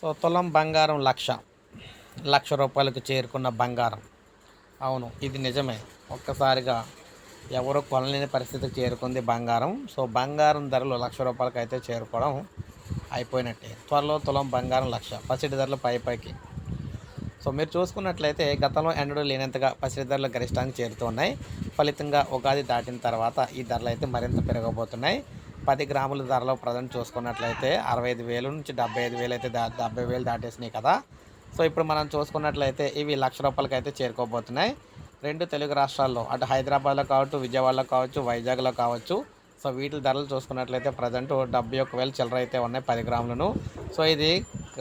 So తులం బంగారం లక్ష. లక్ష రూపాయలకు చేరుకున్న బంగారం. అవును ఇది నిజమే. ఒక్కసారిగా ఎవరు కొనలేని పరిస్థితికి చేరుకుంది బంగారం. సో బంగారం ధరలు లక్ష రూపాయలకు అయితే చేరుకోవడం అయిపోయినట్టే. త్వరలో తులం బంగారం లక్ష పసిడి ధరలు పై పైకి. సో మీరు చూసుకున్నట్లయితే గతంలో ఎండడు లేనంతగా పసిడి ధరలు గరిష్టానికి చేరుతున్నాయి. ఫలితంగా ఉగాది దాటిన తర్వాత ఈ ధరలు అయితే మరింత పెరగబోతున్నాయి. పది గ్రాముల ధరలో ప్రజెంట్ చూసుకున్నట్లయితే అరవై ఐదు వేలు నుంచి డెబ్బై ఐదు వేలు అయితే దా డెబ్బై వేలు దాటేసినాయి కదా. సో ఇప్పుడు మనం చూసుకున్నట్లయితే ఇవి లక్ష రూపాయలకి అయితే చేరుకోబోతున్నాయి. రెండు తెలుగు రాష్ట్రాల్లో అటు హైదరాబాద్లో కావచ్చు విజయవాడలో కావచ్చు వైజాగ్లో కావచ్చు. సో వీటి ధరలు చూసుకున్నట్లయితే ప్రజెంట్ డెబ్బై ఒక్క వేలు చిల్లర అయితే ఉన్నాయి పది గ్రాములను. సో ఇది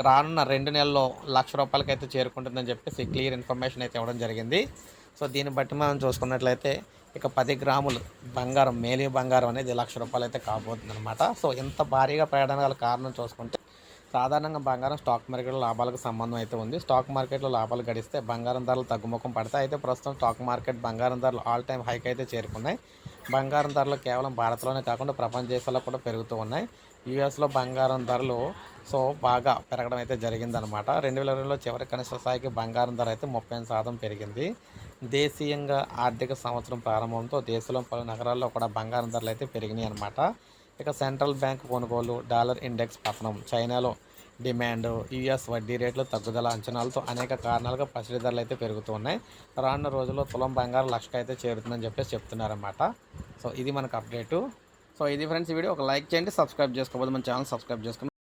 రానున్న రెండు నెలల్లో లక్ష రూపాయలకి అయితే చేరుకుంటుందని చెప్పేసి క్లియర్ ఇన్ఫర్మేషన్ అయితే ఇవ్వడం జరిగింది. సో దీన్ని బట్టి మనం చూసుకున్నట్లయితే ఇక పది గ్రాములు బంగారం మేలి బంగారం అనేది లక్ష రూపాయలు అయితే కాబోతుంది అనమాట సో ఇంత భారీగా పెరగడానికి గల కారణం చూసుకుంటే సాధారణంగా బంగారం స్టాక్ మార్కెట్లో లాభాలకు సంబంధం అయితే ఉంది. స్టాక్ మార్కెట్లో లాభాలు గడిస్తే బంగారం ధరలు తగ్గుముఖం పడతాయి. అయితే ప్రస్తుతం స్టాక్ మార్కెట్ బంగారం ధరలు ఆల్ టైమ్ హైక్ అయితే చేరుకున్నాయి. బంగారం ధరలు కేవలం భారత్లోనే కాకుండా ప్రపంచ దేశాల్లో కూడా పెరుగుతూ ఉన్నాయి. యూఎస్లో బంగారం ధరలు సో బాగా పెరగడం అయితే జరిగిందనమాట రెండు వేల ఇరవైలో చివరి కనిష్ట స్థాయికి బంగారం ధర అయితే ముప్పై శాతం పెరిగింది. దేశీయంగా ఆర్థిక సంవత్సరం ప్రారంభంతో దేశంలో పలు నగరాల్లో కూడా బంగారం ధరలు అయితే పెరిగినాయి అనమాట ఇక సెంట్రల్ బ్యాంక్ కొనుగోలు డాలర్ ఇండెక్స్ పతనం చైనాలో డిమాండ్ యుఎస్ వడ్డీ రేట్లు తగ్గుదల అంచనాలతో అనేక కారణాలుగా పసిడి ధరలు అయితే పెరుగుతున్నాయి. రానున్న రోజుల్లో తులం బంగారం లక్షకు అయితే చేరుతుందని చెప్పేసి చెప్తున్నారన్నమాట. సో ఇది మనకు అప్డేటు. సో ఇది ఫ్రెండ్స్ ఈ వీడియో. ఒక లైక్ చేయండి సబ్స్క్రైబ్ చేసుకోబోదు మన ఛానల్ సబ్స్క్రైబ్ చేసుకుని